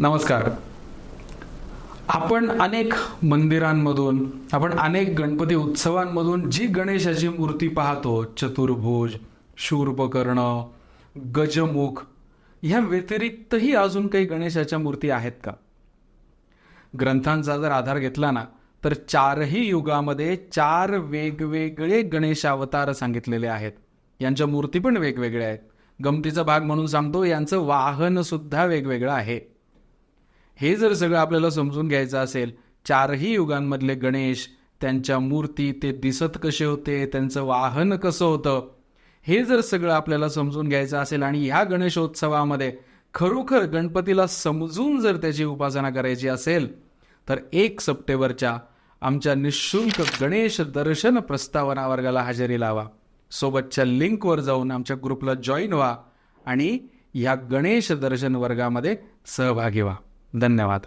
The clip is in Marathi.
नमस्कार. आपण अनेक मंदिरांमधून आपण अनेक गणपती उत्सवांमधून जी गणेशाची मूर्ती पाहतो चतुर्भुज शूर्पकर्ण गजमुख ह्या व्यतिरिक्तही अजून काही गणेशाच्या मूर्ती आहेत का? ग्रंथांचा जर आधार घेतला ना तर चारही युगामध्ये चार वेगवेगळे गणेश अवतार सांगितलेले आहेत. यांच्या मूर्ती पण वेगवेगळ्या आहेत. गमतीचा भाग म्हणून सांगतो यांचं वाहन सुद्धा वेगवेगळं आहे. हे जर सगळं आपल्याला समजून घ्यायचं असेल चारही युगांमधले गणेश त्यांच्या मूर्ती ते दिसत कसे होते त्यांचं वाहन कसं होतं हे जर सगळं आपल्याला समजून घ्यायचं असेल आणि ह्या गणेशोत्सवामध्ये खरोखर गणपतीला समजून जर त्याची उपासना करायची असेल तर एक सप्टेंबरच्या आमच्या निशुल्क गणेश दर्शन प्रस्तावना वर्गाला हजेरी लावा. सोबतच्या लिंकवर जाऊन आमच्या ग्रुपला जॉईन व्हा आणि ह्या गणेश दर्शन वर्गामध्ये सहभागी व्हा. धन्यवाद.